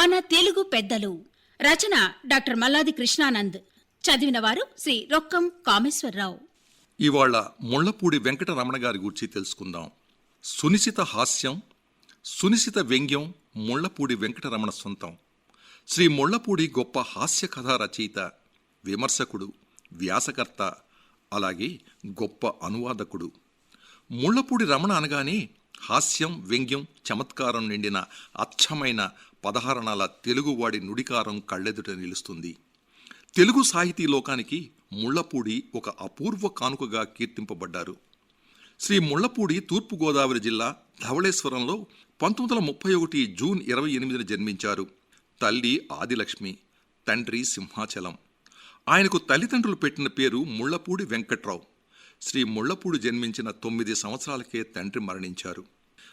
మన తెలుగు పెద్దలు. రచన డాక్టర్ మల్లాది కృష్ణానంద్. చదివిన వారు శ్రీ రొక్కం కామేశ్వరరావు. ఇవాళ ముళ్ళపూడి వెంకటరమణ గారి గురించి తెలుసుకుందాం. సునిశిత హాస్యం సునిశిత వ్యంగ్యం ముళ్ళపూడి వెంకటరమణ సొంతం. శ్రీ ముళ్ళపూడి గొప్ప హాస్య కథా రచయిత విమర్శకుడు వ్యాసకర్త అలాగే గొప్ప అనువాదకుడు. ముళ్ళపూడి రమణ అనగానే హాస్యం వ్యంగ్యం చమత్కారం నిండిన అచ్చమైన పదహారణాల తెలుగువాడి నుడికారం కళ్ళెదుట నిలుస్తుంది. తెలుగు సాహితీ లోకానికి ముళ్ళపూడి ఒక అపూర్వ కానుకగా కీర్తింపబడ్డారు. శ్రీ ముళ్ళపూడి తూర్పుగోదావరి జిల్లా ధవళేశ్వరంలో పంతొమ్మిది వందల ముప్పై ఒకటి జూన్ ఇరవై ఎనిమిదిన జన్మించారు. తల్లి ఆదిలక్ష్మి తండ్రి సింహాచలం. ఆయనకు తల్లిదండ్రులు పెట్టిన పేరు ముళ్ళపూడి వెంకట్రావు. శ్రీ ముళ్ళపూడి జన్మించిన తొమ్మిది సంవత్సరాలకే తండ్రి మరణించారు.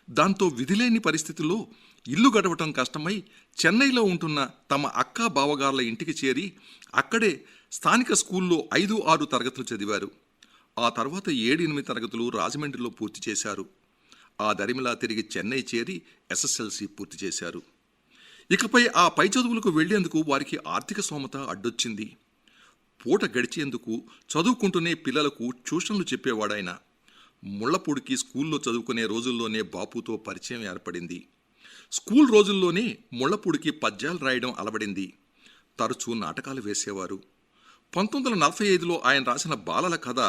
దాంతో విధిలేని పరిస్థితుల్లో ఇల్లు గడవటం కష్టమై చెన్నైలో ఉంటున్న తమ అక్క బావగార్ల ఇంటికి చేరి అక్కడే స్థానిక స్కూల్లో ఐదు ఆరు తరగతులు చదివారు. ఆ తర్వాత ఏడు ఎనిమిది తరగతులు రాజమండ్రిలో పూర్తి చేశారు. ఆ దరిమిలా తిరిగి చెన్నై చేరి ఎస్ఎస్ఎల్సి పూర్తి చేశారు. ఇకపై ఆ పై చదువులకు వెళ్ళేందుకు వారికి ఆర్థిక సోమత అడ్డొచ్చింది. పూట గడిచేందుకు చదువుకుంటూనే పిల్లలకు ట్యూషన్లు చెప్పేవాడాయన. ముళ్ళపూడికి స్కూల్లో చదువుకునే రోజుల్లోనే బాపుతో పరిచయం ఏర్పడింది. స్కూల్ రోజుల్లోనే ముళ్ళపూడికి పద్యాలు రాయడం అలవడింది. తరచూ నాటకాలు వేసేవారు. పంతొమ్మిది వందల నలభై ఐదులో ఆయన రాసిన బాలల కథ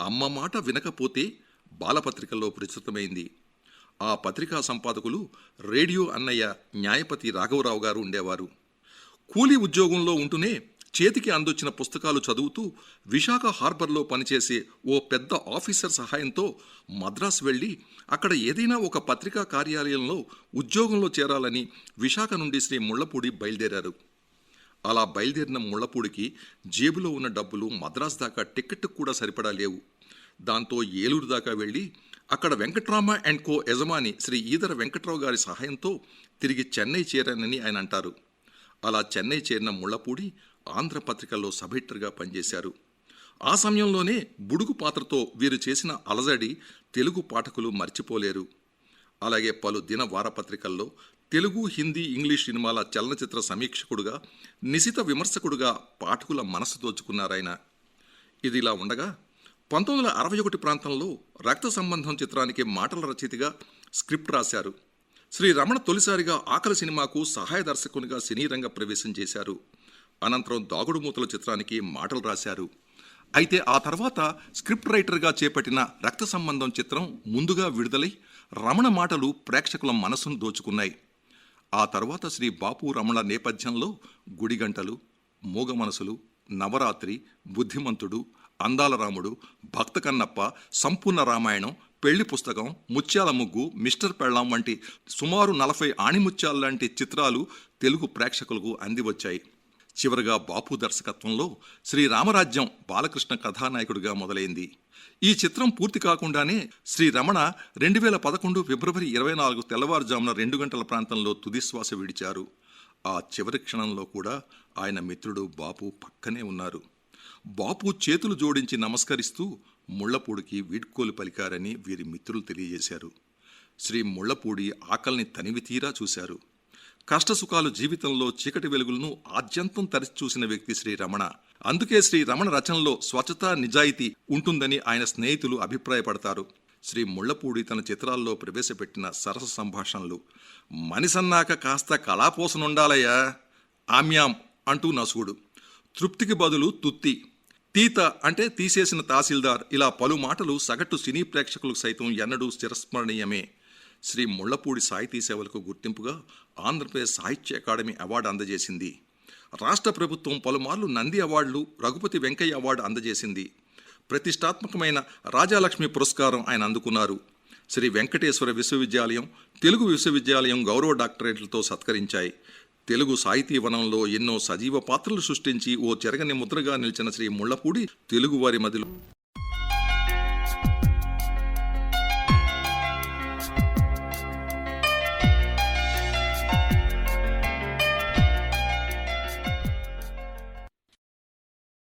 అమ్మ మాట వినకపోతే బాలపత్రికల్లో ప్రచురితమైంది. ఆ పత్రికా సంపాదకులు రేడియో అన్నయ్య న్యాయపతి రాఘవరావు గారు ఉండేవారు. కూలీ ఉద్యోగంలో ఉంటూనే చేతికి అందొచ్చిన పుస్తకాలు చదువుతూ విశాఖ హార్బర్లో పనిచేసే ఓ పెద్ద ఆఫీసర్ సహాయంతో మద్రాసు వెళ్ళి అక్కడ ఏదైనా ఒక పత్రికా కార్యాలయంలో ఉద్యోగంలో చేరాలని విశాఖ నుండి శ్రీ ముళ్ళపూడి బయలుదేరారు. అలా బయలుదేరిన ముళ్ళపూడికి జేబులో ఉన్న డబ్బులు మద్రాసు దాకా టికెట్ కూడా సరిపడా లేవు. దాంతో ఏలూరు దాకా వెళ్ళి అక్కడ వెంకట్రామ అండ్ కో యజమాని శ్రీ ఈదర వెంకట్రావు గారి సహాయంతో తిరిగి చెన్నై చేరానని ఆయన అంటారు. అలా చెన్నై చేరిన ముళ్ళపూడి ఆంధ్రపత్రికల్లో సబ్ పనిచేశారు. ఆ సమయంలోనే బుడుగు పాత్రతో వీరు చేసిన అలజడి తెలుగు పాఠకులు మర్చిపోలేరు. అలాగే పలు దిన వారపత్రికల్లో తెలుగు హిందీ ఇంగ్లీష్ సినిమాల చలనచిత్ర సమీక్షకుడుగా నిశిత విమర్శకుడుగా పాఠకుల మనసు దోచుకున్నారాయన. ఇదిలా ఉండగా పంతొమ్మిది వందల అరవై ఒకటి ప్రాంతంలో రక్త సంబంధం చిత్రానికి మాటల రచయితగా స్క్రిప్ట్ రాశారు. శ్రీ రమణ తొలిసారిగా ఆకలి సినిమాకు సహాయ దర్శకునిగా సినీ రంగ ప్రవేశం చేశారు. అనంతరం దాగుడు మూతల చిత్రానికి మాటలు రాశారు. అయితే ఆ తర్వాత స్క్రిప్ట్ రైటర్గా చేపట్టిన రక్త సంబంధం చిత్రం ముందుగా విడుదలై రమణ మాటలు ప్రేక్షకుల మనసును దోచుకున్నాయి. ఆ తర్వాత శ్రీ బాపు రమణ నేపథ్యంలో గుడిగంటలు మూగ మనసులు నవరాత్రి బుద్ధిమంతుడు అందాల రాముడు భక్త కన్నప్ప సంపూర్ణ రామాయణం పెళ్ళి పుస్తకం ముత్యాల ముగ్గు మిస్టర్ పెళ్ళాం వంటి సుమారు నలభై ఆణిముత్యాల లాంటి చిత్రాలు తెలుగు ప్రేక్షకులకు అందివచ్చాయి. చివరగా బాపు దర్శకత్వంలో శ్రీరామరాజ్యం బాలకృష్ణ కథానాయకుడిగా మొదలైంది. ఈ చిత్రం పూర్తి కాకుండానే శ్రీ రమణ రెండు వేల పదకొండు ఫిబ్రవరి ఇరవై నాలుగు తెల్లవారుజామున రెండు గంటల ప్రాంతంలో తుదిశ్వాస విడిచారు. ఆ చివరి క్షణంలో కూడా ఆయన మిత్రుడు బాపు పక్కనే ఉన్నారు. బాపు చేతులు జోడించి నమస్కరిస్తూ ముళ్ళపూడికి వీడ్కోలు పలికారని వీరి మిత్రులు తెలియజేశారు. శ్రీ ముళ్ళపూడి ఆకలిని తనివి తీరా చూశారు. కష్టసుఖాలు జీవితంలో చీకటి వెలుగులను ఆద్యంతం తరిచి చూసిన వ్యక్తి శ్రీ రమణ. అందుకే శ్రీ రమణ రచనలో స్వచ్ఛత నిజాయితీ ఉంటుందని ఆయన స్నేహితులు అభిప్రాయపడతారు. శ్రీ ముళ్ళపూడి తన చిత్రాల్లో ప్రవేశపెట్టిన సరస సంభాషణలు. మనిసన్నాక కాస్త కళాపోసనుండాలయ్యా ఆమ్యాం అంటూ నసుగుడు. తృప్తికి బదులు తుత్తి. తీత అంటే తీసేసిన తహసీల్దార్. ఇలా పలు మాటలు సగటు సినీ ప్రేక్షకులకు సైతం ఎన్నడూ చిరస్మరణీయమే. శ్రీ ముళ్ళపూడి సాహితీ సేవలకు గుర్తింపుగా ఆంధ్రప్రదేశ్ సాహిత్య అకాడమీ అవార్డు అందజేసింది. రాష్ట్ర ప్రభుత్వం పలుమార్లు నంది అవార్డులు రఘుపతి వెంకయ్య అవార్డు అందజేసింది. ప్రతిష్టాత్మకమైన రాజాలక్ష్మి పురస్కారం ఆయన అందుకున్నారు. శ్రీ వెంకటేశ్వర విశ్వవిద్యాలయం తెలుగు విశ్వవిద్యాలయం గౌరవ డాక్టరేట్లతో సత్కరించాయి. తెలుగు సాహితీ వనంలో ఎన్నో సజీవ పాత్రలు సృష్టించి ఓ చెరగని ముద్రగా నిలిచిన శ్రీ ముళ్ళపూడి తెలుగువారి మదిలో